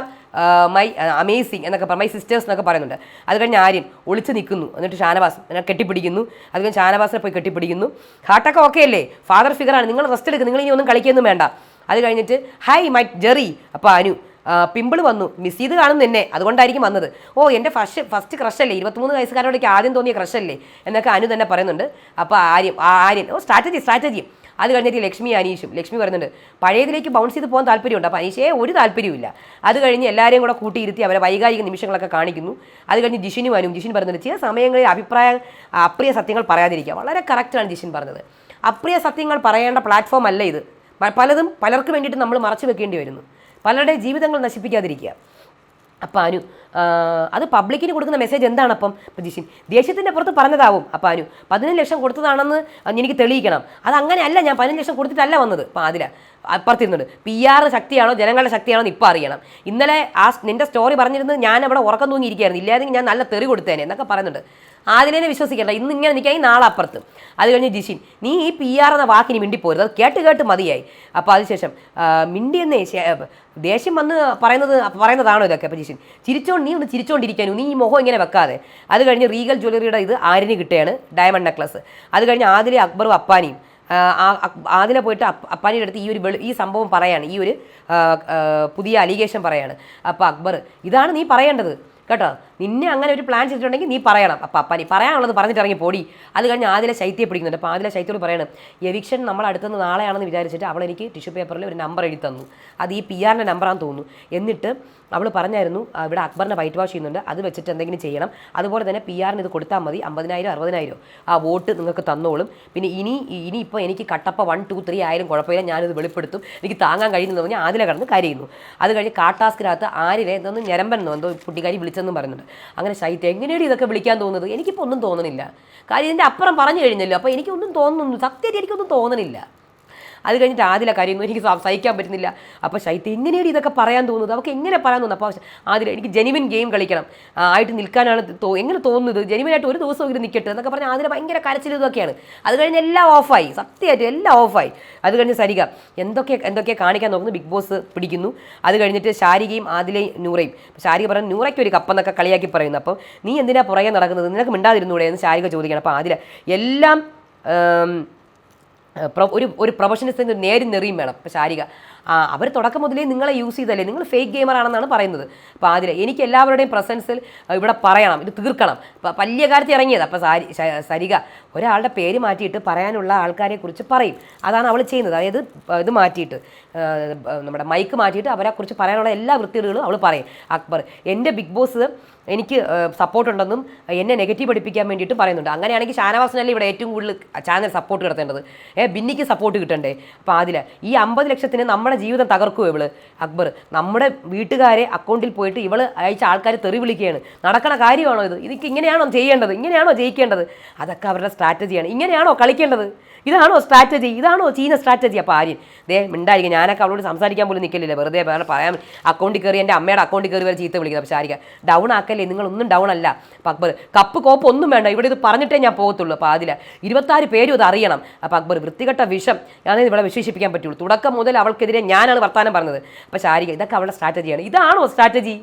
my amazing എന്നൊക്കെ പറ മൈ സിസ്റ്റേഴ്സ് എന്നൊക്കെ പറയുന്നുണ്ട്. അത് കഴിഞ്ഞ് ആര്യൻ ഒളിച്ച് നിൽക്കുന്നു. എന്നിട്ട് ഷാനവാസ് എന്നെ കെട്ടിപ്പിടിക്കുന്നു. അത് കഴിഞ്ഞ് ഷാനവാസിനെ പോയി കെട്ടിപ്പിടിക്കുന്നു. ഹാർട്ടൊക്കെ ഓക്കെ അല്ലേ? ഫാദർ ഫിഗറാണ് നിങ്ങൾ റെസ്റ്റ് എടുക്കുക നിങ്ങൾ ഇനി ഒന്നും കളിക്കൊന്നും വേണ്ട. അത് കഴിഞ്ഞിട്ട് ഹൈ മൈ ജെറി അപ്പോൾ അനു പിമ്പിൾ വന്നു. മിസ് ചെയ്ത് കാണും എന്നെ. അതുകൊണ്ടായിരിക്കും വന്നത്. ഓ എന്റെ ഫസ്റ്റ് ഫസ്റ്റ് ക്രഷല്ലേ ഇരുപത്തിമൂന്ന് വയസ്സുകാരോടേക്ക് ആദ്യം തോന്നിയ ക്രഷല്ലേ എന്നൊക്കെ അനു തന്നെ പറയുന്നുണ്ട്. അപ്പോൾ ആര്യം ആര്യൻ ഓ സ്ട്രാറ്റജി സ്ട്രാറ്റജി അത് കഴിഞ്ഞിട്ട് ലക്ഷ്മി അനീഷും ലക്ഷ്മി പറയുന്നുണ്ട് പഴയതിലേക്ക് ബൗൺസ് ചെയ്ത് പോകാൻ താല്പര്യമുണ്ട്. അപ്പോൾ അനീഷേ ഒരു താല്പര്യമില്ല അത് കഴിഞ്ഞ് എല്ലാവരെയും കൂടെ കൂട്ടിയിരുത്തി അവരെ വൈകാരിക നിമിഷങ്ങളൊക്കെ കാണിക്കുന്നു. അത് കഴിഞ്ഞ് ജിഷിനും വരും ജിഷിൻ പറയുന്നുണ്ട് ചില സമയങ്ങളിൽ അഭിപ്രായ അപ്രിയ സത്യങ്ങൾ പറയാതിരിക്കുക. വളരെ കറക്റ്റാണ് ജിഷിൻ പറഞ്ഞത്. അപ്രിയ സത്യങ്ങൾ പറയേണ്ട പ്ലാറ്റ്ഫോം അല്ല ഇത്. പലതും പലർക്ക് വേണ്ടിയിട്ട് നമ്മൾ മറച്ചു വെക്കേണ്ടി വരുന്നു. പലരുടെ ജീവിതങ്ങൾ നശിപ്പിക്കാതിരിക്കുക. അപ്പം അനു അത് പബ്ലിക്കിന് കൊടുക്കുന്ന മെസ്സേജ് എന്താണ് അപ്പം? ജിഷിൻ ദേഷ്യത്തിന്റെ പുറത്ത് പറഞ്ഞതാവും. അപ്പം അനു പതിനഞ്ച് ലക്ഷം കൊടുത്തതാണെന്ന് എനിക്ക് തെളിയിക്കണം. അത് അങ്ങനെയല്ല ഞാൻ പതിനഞ്ച് ലക്ഷം കൊടുത്തിട്ടല്ല വന്നത്. അപ്പം അതില അപ്പുറത്തിരുന്നുണ്ട്. പി ആർ ശക്തിയാണോ ജനങ്ങളുടെ ശക്തിയാണോ എന്ന് ഇപ്പം അറിയണം. ഇന്നലെ ആ നിന്റെ സ്റ്റോറി പറഞ്ഞിരുന്നത് ഞാൻ അവിടെ ഉറക്കം തൂങ്ങിയിരിക്കുകയായിരുന്നു. ഇല്ലായിരുന്നെങ്കിൽ ഞാൻ നല്ല തെറി കൊടുത്തേനെ എന്നൊക്കെ പറയുന്നുണ്ട്. ആദിലേനെ വിശ്വസിക്കണ്ട. ഇന്ന് ഇങ്ങനെ നിൽക്കാൻ നാളെ അപ്പുറത്ത് അത് കഴിഞ്ഞ് ജിഷിൻ നീ ഈ പി ആർ എന്ന വാക്കിന് മിണ്ടിപ്പോരുത്. അത് കേട്ട് കേട്ട് മതിയായി. അപ്പോൾ അതിനുശേഷം മിണ്ടി എന്നേ ദേഷ്യം വന്ന് പറയുന്നത് പറയുന്നതാണോ ഇതൊക്കെ? അപ്പോൾ ജിഷിൻ ചിരിച്ചോണ്ട് നീ ഒന്ന് ചിരിച്ചോണ്ടിരിക്കാനും. നീ ഈ മുഖം ഇങ്ങനെ വെക്കാതെ. അത് കഴിഞ്ഞ് റീഗൽ ജ്വല്ലറിയുടെ ഇത് ആരിന് കിട്ടുകയാണ്? Diamond necklace. അത് കഴിഞ്ഞ് ആദിലെ അക്ബറും അപ്പാനിയും ആദിലെ പോയിട്ട് അപ്പ- അപ്പാനിയുടെ അടുത്ത് ഈ ഒരു ഈ സംഭവം പറയാണ്. ഈ ഒരു പുതിയ അലിഗേഷൻ പറയാണ്. അപ്പോൾ അക്ബർ ഇതാണ് നീ പറയേണ്ടത്. കേട്ടോ? നിന്നെ അങ്ങനെ ഒരു പ്ലാൻ ചെയ്തിട്ടുണ്ടെങ്കിൽ നീ പറയണം. അപ്പം അപ്പാനി പറയാനുള്ളത് പറഞ്ഞിട്ട് ഇറങ്ങി പോടി. അത് കഴിഞ്ഞ് ആദ്യത്തെ ശൈത്യം പിടിക്കുന്നുണ്ട്. അപ്പോൾ ആദ്യത്തെ ശൈത്യോട് പറയണം എവിക്ഷൻ നമ്മൾ അടുത്തുനിന്ന് നാളെയാണെന്ന് വിചാരിച്ചിട്ട് അവൾ എനിക്ക് ടിഷ്യൂ പേപ്പറിൽ ഒരു നമ്പർ എഴുതി തന്നു. അത് ഈ പി ആറിന്റെ നമ്പറാണെന്ന് തോന്നുന്നു. എന്നിട്ട് അവൾ പറഞ്ഞായിരുന്നു ഇവിടെ അക്ബറിനെ വൈറ്റ് വാഷ് ചെയ്യുന്നുണ്ട്. അത് വെച്ചിട്ട് എന്തെങ്കിലും ചെയ്യണം. അതുപോലെ തന്നെ പി ആറിന് ഇത് കൊടുത്താൽ മതി. അമ്പതിനായിരം അറുപതിനായിരം. ആ വോട്ട് നിങ്ങൾക്ക് തന്നോളും. പിന്നെ ഇനി ഇനി ഇപ്പോൾ എനിക്ക് കട്ടപ്പ വൺ ടു ത്രീ ആയാലും കുഴപ്പമില്ല. ഞാനിത് വെളിപ്പെടുത്തും. എനിക്ക് താങ്ങാൻ കഴിയുന്നു പറഞ്ഞാൽ ആദ്യം കടന്ന് കരയുന്നു. അത് കഴിഞ്ഞ് കാട്ടാസ്കിനകത്ത് ആരിലെ എന്തോന്ന് ഞരമ്പെന്നോ എന്തോ കുട്ടിക്കാരി വിളിച്ചെന്നും പറയുന്നുണ്ട്. അങ്ങനെ ശൈത്യം എങ്ങനെയാണ് ഇതൊക്കെ വിളിക്കാൻ തോന്നുന്നത്? എനിക്കിപ്പോൾ ഒന്നും തോന്നുന്നില്ല കാര്യം ഇതിന്റെ അപ്പുറം പറഞ്ഞു കഴിഞ്ഞല്ലോ. അപ്പോൾ എനിക്കൊന്നും തോന്നുന്നു. സത്യമായിട്ട് എനിക്കൊന്നും തോന്നുന്നില്ല അത് കഴിഞ്ഞിട്ട് ആദില കരയുന്നു എനിക്ക് സഹിക്കാൻ പറ്റുന്നില്ല. അപ്പോൾ ശൈത്യം എങ്ങനെയാണ് ഇതൊക്കെ പറയാൻ തോന്നുന്നത്? അവർക്ക് എങ്ങനെ പറയാൻ തോന്നുന്നു? അപ്പോൾ ആദ്യം എനിക്ക് ജെനുവിൻ ഗെയിം കളിക്കണം. ആയിട്ട് നിൽക്കാനാണ് തോ- എങ്ങനെ തോന്നുന്നത്? ജെനുവിനായിട്ട് ഒരു ദിവസം ഇങ്ങനെ നിൽക്കട്ടെ എന്നൊക്കെ പറഞ്ഞാൽ ആദ്യം ഭയങ്കര കരച്ചിൽ ഇതൊക്കെയാണ്. അത് കഴിഞ്ഞ് എല്ലാം ഓഫായി. സത്യമായിട്ട് എല്ലാം ഓഫായി. അത് കഴിഞ്ഞ് സരിക എന്തൊക്കെ എന്തൊക്കെ കാണിക്കാൻ നോക്കുന്നു? ബിഗ് ബോസ് പിടിക്കുന്നു. അത് കഴിഞ്ഞിട്ട് ശാരികയും ആദിലയും നൂറയും. ശാരിക പറഞ്ഞു നൂറയ്ക്ക് ഒരു കപ്പെന്നൊക്കെ കളിയാക്കി പറയുന്നു. അപ്പം നീ എന്തിനാ പുറകെ നടക്കുന്നത്? നിനക്ക് മിണ്ടാതിരുന്നൂടെ എന്ന് ശാരിക ചോദിക്കണം അപ്പോൾ ആദില എല്ലാം ഒരു ഒരു ഒരു പ്രൊഫഷണലിസത്തിന് നേരും നെറിയും വേണം. ഇപ്പോൾ ശാരിക അവർ തുടക്കം മുതലേ നിങ്ങളെ യൂസ് ചെയ്തല്ലേ നിങ്ങൾ ഫേക്ക് ഗെയിമർ ആണെന്നാണ് പറയുന്നത്. അപ്പോൾ അതിൽ എനിക്ക് എല്ലാവരുടെയും പ്രസൻസിൽ ഇവിടെ പറയണം. ഇത് തീർക്കണം. ഇപ്പം വലിയ ഇറങ്ങിയത്. അപ്പോൾ സാരി സരിക ഒരാളുടെ പേര് മാറ്റിയിട്ട് പറയാനുള്ള ആൾക്കാരെ കുറിച്ച് പറയും. അതാണ് അവൾ ചെയ്യുന്നത്. അതായത് ഇത് മാറ്റിയിട്ട് നമ്മുടെ മൈക്ക് മാറ്റിയിട്ട് അവരെക്കുറിച്ച് പറയാനുള്ള എല്ലാ വൃത്തികളും അവൾ പറയും. അക്ബർ എന്റെ ബിഗ് ബോസ് എനിക്ക് സപ്പോർട്ടുണ്ടെന്നും എന്നെ നെഗറ്റീവ് പഠിപ്പിക്കാൻ വേണ്ടിയിട്ട് പറയുന്നുണ്ട്. അങ്ങനെയാണെങ്കിൽ ഷാനവാസിനല്ലേ ഇവിടെ ഏറ്റവും കൂടുതൽ ചാനൽ സപ്പോർട്ട് കിടത്തേണ്ടത്? ഏ ബിന്നിക്ക് സപ്പോർട്ട് കിട്ടണ്ടേ? അപ്പോൾ അതിൽ ഈ അമ്പത് ലക്ഷത്തിന് നമ്മുടെ ജീവിതം തകർക്കുമോ ഇവൾ? അക്ബർ നമ്മുടെ വീട്ടുകാരെ അക്കൗണ്ടിൽ പോയിട്ട് ഇവൾ അയച്ച ആൾക്കാർ തെറി വിളിക്കുകയാണ്. നടക്കണ കാര്യമാണോ ഇത്? ഇതൊക്കെ ഇങ്ങനെയാണോ ചെയ്യേണ്ടത്? ഇങ്ങനെയാണോ ജയിക്കേണ്ടത്? അതൊക്കെ അവരുടെ സ്ട്രാറ്റജിയാണ് ഇങ്ങനെയാണോ കളിക്കേണ്ടത്? ഇതാണോ സ്ട്രാറ്റജി ഇതാണോ ചീന സ്ട്രാറ്റജി അപ്പോൾ ആര്യൻ ദേ മിണ്ടായിരിക്കും. ഞാനൊക്കെ അവളോട് സംസാരിക്കാൻ പോലും നിൽക്കില്ല വെറുതെ വേറെ പറയാൻ അക്കൗണ്ടിൽ കയറി എന്റെ അമ്മയുടെ അക്കൗണ്ടിൽ കയറി വരെ ചീത്ത വിളിക്കുന്നത്. അപ്പോൾ ശാരിക ഡൗൺ ആക്കല്ലേ? നിങ്ങളൊന്നും ഡൗൺ അല്ല. അക്ബർ കപ്പ് കോപ്പ് ഒന്നും വേണ്ട. ഇവിടെ ഇത് പറഞ്ഞിട്ടേ ഞാൻ പോകത്തുള്ളൂ. അപ്പോൾ അതിൽ ഇരുപത്താറ് പേരും ഇത് അറിയണം. അപ്പോൾ അക്ബർ വൃത്തികെട്ട വിഷം. ഞാൻ ഇവിടെ വിശേഷിപ്പിക്കാൻ പറ്റുള്ളൂ. തുടക്കം മുതൽ അവൾക്കെതിരെ ഞാനാണ് വർത്താനം പറഞ്ഞത്. അപ്പോൾ ശാരിക ഇതൊക്കെ അവളുടെ സ്ട്രാറ്റജിയാണ് ഇതാണോ സ്ട്രാറ്റജി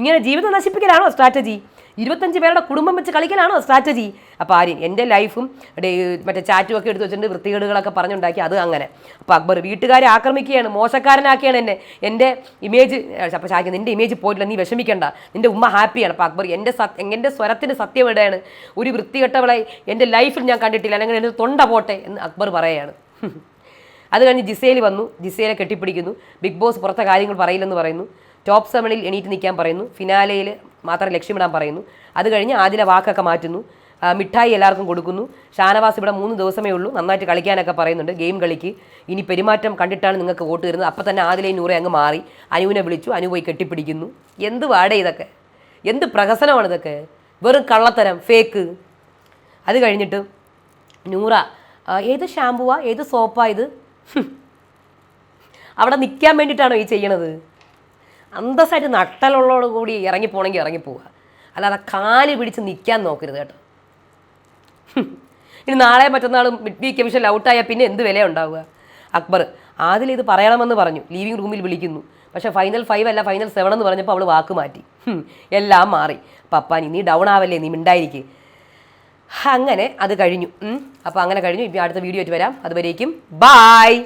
ഇങ്ങനെ ജീവിതം നശിപ്പിക്കലാണോ സ്ട്രാറ്റജി ഇരുപത്തഞ്ച് പേരുടെ കുടുംബം വെച്ച് കളിക്കലാണോ സ്ട്രാറ്റജി അപ്പോൾ ആര്യൻ എന്റെ ലൈഫും മറ്റേ ചാറ്റും ഒക്കെ എടുത്ത് വെച്ചിട്ടുണ്ട് വൃത്തികേടുകളൊക്കെ പറഞ്ഞുണ്ടാക്കി അത് അങ്ങനെ. അപ്പോൾ അക്ബർ വീട്ടുകാരെ ആക്രമിക്കുകയാണ് മോശക്കാരനാക്കിയാണ് എന്നെ. എന്റെ ഇമേജ് അപ്പോൾ ഷാക്കി നിന്റെ ഇമേജ് പോയിട്ടില്ല നീ വിഷമിക്കണ്ട. നിന്റെ ഉമ്മ ഹാപ്പിയാണ് അപ്പോൾ അക്ബർ എന്റെ എന്റെ സ്വരത്തിന്റെ സത്യം എവിടെയാണ് ഒരു വൃത്തികെട്ടവളെ എന്റെ ലൈഫിൽ ഞാൻ കണ്ടിട്ടില്ല അല്ലെങ്കിൽ എന്റെ തൊണ്ട പോട്ടെ എന്ന് അക്ബർ പറയുകയാണ് അത് കഴിഞ്ഞ് ജിസേൽ വന്നു. ജിസേലെ കെട്ടിപ്പിടിക്കുന്നു. ബിഗ് ബോസ് പുറത്തെ കാര്യങ്ങൾ പറയില്ലെന്ന് പറയുന്നു. ടോപ്പ് സെവനിൽ എണീറ്റ് നിൽക്കാൻ പറയുന്നു. ഫിനാലയിൽ മാത്രം ലക്ഷ്യമിടാൻ പറയുന്നു. അത് കഴിഞ്ഞ് ആദില വാക്കൊക്കെ മാറ്റുന്നു. മിഠായി എല്ലാവർക്കും കൊടുക്കുന്നു. ഷാനവാസ് ഇവിടെ മൂന്ന് ദിവസമേ ഉള്ളൂ. നന്നായിട്ട് കളിക്കാനൊക്കെ പറയുന്നുണ്ട്. ഗെയിം കളിക്ക്. ഇനി പെരുമാറ്റം കണ്ടിട്ടാണ് നിങ്ങൾക്ക് വോട്ട് തരുന്നത്. അപ്പം തന്നെ ആദിലയും നൂറെ അങ്ങ് മാറി. അനുവിനെ വിളിച്ചു. അനു പോയി കെട്ടിപ്പിടിക്കുന്നു. എന്ത് വാടേ ഇതൊക്കെ? എന്ത് പ്രഹസനമാണ് ഇതൊക്കെ? വെറും കള്ളത്തരം ഫേക്ക് അത് കഴിഞ്ഞിട്ട് നൂറ ഏത് ഷാമ്പുവാ? ഏത് സോപ്പാ ഇത്. അവിടെ നിൽക്കാൻ വേണ്ടിയിട്ടാണോ ഈ ചെയ്യണത്? അന്തസ്സായിട്ട് നട്ടലുള്ളതോട് കൂടി ഇറങ്ങിപ്പോണെങ്കിൽ ഇറങ്ങിപ്പോവുക അല്ലാതെ കാൽ പിടിച്ച് നിൽക്കാൻ നോക്കരുത് കേട്ടോ. ഇനി നാളെ മറ്റന്നാളും മിഡ് വീക്ക് ഔട്ടായാൽ പിന്നെ എന്ത് വില ഉണ്ടാവുക അക്ബർ ആദിൽ ഇത് പറയണമെന്ന് പറഞ്ഞു. ലീവിംഗ് റൂമിൽ വിളിക്കുന്നു. പക്ഷേ ഫൈനൽ ഫൈവ് അല്ല ഫൈനൽ സെവൻ എന്ന് പറഞ്ഞപ്പോൾ അവൾ വാക്ക് മാറ്റി. എല്ലാം മാറി. പപ്പാൻ നീ ഡൗൺ ആവല്ലേ? നീ മിണ്ടായിരിക്കെ. അങ്ങനെ അത് കഴിഞ്ഞു. അപ്പോൾ അങ്ങനെ കഴിഞ്ഞു. ഇപ്പം അടുത്ത വീഡിയോ ആയിട്ട് വരാം. അതുവരേക്കും ബായ്